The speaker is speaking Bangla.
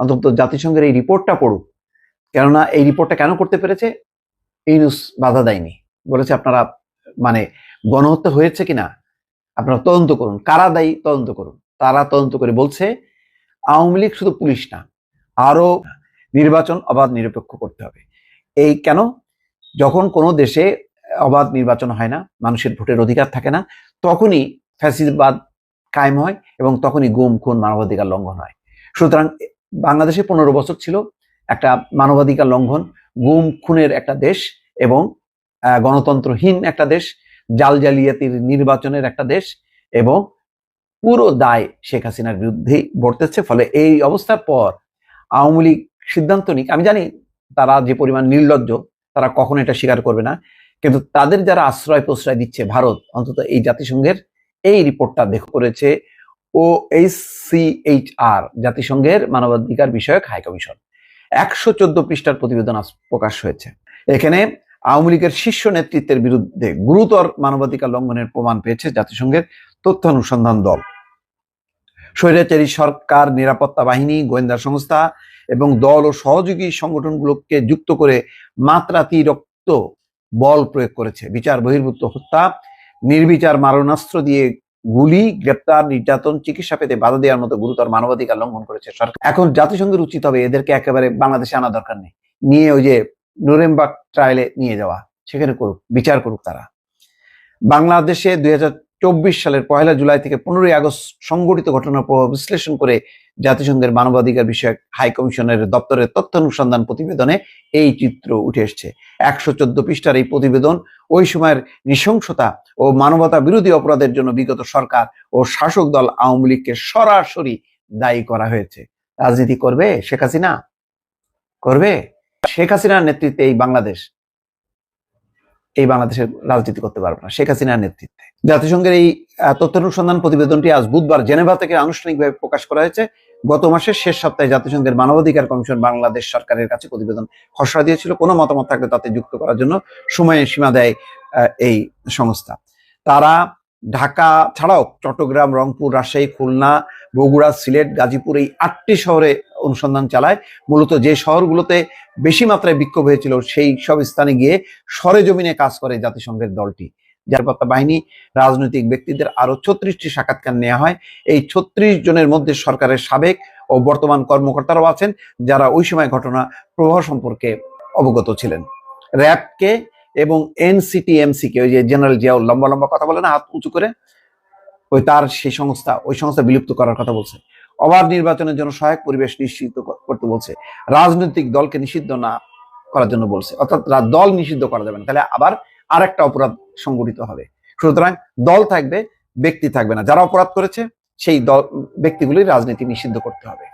অন্তত জাতিসংঘের এই রিপোর্টটা পড়ুক। কেননা এই রিপোর্টটা কেন করতে পেরেছে? নিউজ বাধা দেয়নি। বলেছে আপনারা মানে গণহত্যা হয়েছে কিনা, আপনারা তদন্ত করুন। কারা দায়ী তদন্ত করুন। তারা তদন্ত করে বলছে, আওয়ামী লীগ শুধু পুলিশ না, আরও নির্বাচন অবাধ নিরপেক্ষ করতে হবে। এই কেন? যখন কোনো দেশে অবাধ নির্বাচন হয় না, মানুষের ভোটের অধিকার থাকে না, তখনই ফ্যাসিবাদ কায়েম হয় এবং তখনই গুম, খুন, মানবাধিকার লঙ্ঘন হয়। সুতরাং বাংলাদেশে পনেরো বছর ছিল একটা মানবাধিকার লঙ্ঘন, গুম খুনের একটা দেশ এবং গণতন্ত্রহীন একটা দেশ, জাল জালিয়াতির নির্বাচনের একটা দেশ এবং পুরো দায় শেখ হাসিনার বিরুদ্ধেই বর্তেছে। ফলে এই অবস্থার পর আওয়ামী লীগ সিদ্ধান্ত নিক, আমি জানি তারা যে পরিমাণ নির্লজ্জ, তারা কখনো এটা স্বীকার করবে না, কিন্তু তাদের যারা আশ্রয় প্রশ্রয় দিচ্ছে ভারত, অন্তত এই জাতিসংঘের এই রিপোর্টটা দেখ করেছে O H C H R জাতিসংঘের মানবাধিকার বিষয়ক হাই কমিশন একশো চোদ্দ পৃষ্ঠার প্রতিবেদন প্রকাশ হয়েছে। এখানে আওয়ামী লীগের শীর্ষ নেতৃত্বের বিরুদ্ধে গুরুতর মানবাধিকার লঙ্ঘনের প্রমাণ পেয়েছে জাতিসংঘের তথ্য অনুসন্ধান দল। স্বৈরাচারী সরকার, নিরাপত্তা বাহিনী, গোয়েন্দা সংস্থা এবং দল ও সহযোগী সংগঠনগুলোকে যুক্ত করে মাত্রাতিরিক্ত বল প্রয়োগ করেছে। বিচার, বহির্ভূত হত্যা, নির্বিচার মারণাস্ত্র দিয়ে গুলি, গ্রেপ্তার, নির্যাতন, চিকিৎসা পেতে বাধা দেওয়ার মতো গুরুতর মানবাধিকার লঙ্ঘন করেছে সরকার। এখন জাতিসংঘের উচিত হবে এদেরকে একেবারে বাংলাদেশে আনা দরকার নেই। নিয়ে ওই যে নুরেমবাগ ট্রায়ালে নিয়ে যাওয়া, সেখানে করুক, বিচার করুক তারা। বাংলাদেশে দুই হাজার চব্বিশ সালের পয়লা জুলাই থেকে পনেরোই আগস্ট সংঘটিত ঘটনার প্রভাব বিশ্লেষণ করে জাতিসংঘের মানবাধিকার বিষয়ক হাই কমিশনের দপ্তরের তথ্য অনুসন্ধান প্রতিবেদনে এই চিত্র উঠে এসছে। একশো চোদ্দ পৃষ্ঠার এই প্রতিবেদন ওই সময়ের নৃশংসতা ও মানবতা বিরোধী অপরাধের জন্য বিগত সরকার ও শাসক দল আওয়ামী লীগকে সরাসরি দায়ী করা হয়েছে। রাজনীতি করবে শেখ হাসিনা? করবে? শেখ হাসিনার নেতৃত্বে এই বাংলাদেশ? এই বাংলাদেশের রাজনীতি করতে পারবে না শেখ হাসিনার নেতৃত্বে। জাতিসংঘের এই তথ্য অনুসন্ধান প্রতিবেদনটি আজ বুধবার জেনেভা থেকে আনুষ্ঠানিকভাবে প্রকাশ করা হয়েছে। গত মাসের শেষ সপ্তাহে জাতিসংঘের মানবাধিকার কমিশন বাংলাদেশ সরকারের কাছে প্রতিবেদন খসড়া দিয়েছিল। কোনো মতামত থাকলে তাতে যুক্ত করার জন্য সময়ের সীমা দেয় এই সংস্থা। তারা ঢাকা ছাড়াও চট্টগ্রাম, রংপুর, রাজশাহী, খুলনা, বগুড়া, সিলেট, গাজীপুর এই আটটি শহরে অনুসন্ধান চালায়। মূলত যে শহরগুলোতে বেশি মাত্রায় বিক্ষোভ হয়েছিল সেই সব স্থানে গিয়ে সরেজমিনে কাজ করে জাতিসংঘের দলটি। নিরাপত্তা বাহিনী রাজনৈতিক ব্যক্তিদের আরও ছত্রিশটি সাক্ষাৎকার নেওয়া হয়। এই ছত্রিশ জনের মধ্যে সরকারের সাবেক ও বর্তমান কর্মকর্তারাও আছেন, যারা ওই সময় ঘটনা প্রবাহ সম্পর্কে অবগত ছিলেন। র্যাবকে এবং এনসিটিএমসি কে ওই যে জেনারেল জিয়াউল লম্বা লম্বা কথা বলে না, হাত উঁচু করে, ওই তার সেই সংস্থা, ওই সংস্থা বিলুপ্ত করার কথা বলছে। অবাধ নির্বাচনের জন্য সহায়ক পরিবেশ নিশ্চিত করতে বলছে। রাজনৈতিক দলকে নিষিদ্ধ না করার জন্য বলছে। অর্থাৎ দল নিষিদ্ধ করা যাবে না। তাহলে আবার আরেকটা অপরাধ সংগঠিত হবে। সুতরাং দল থাকবে, ব্যক্তি থাকবে না। যারা অপরাধ করেছে, সেই দল ব্যক্তিগুলি রাজনীতি নিষিদ্ধ করতে হবে।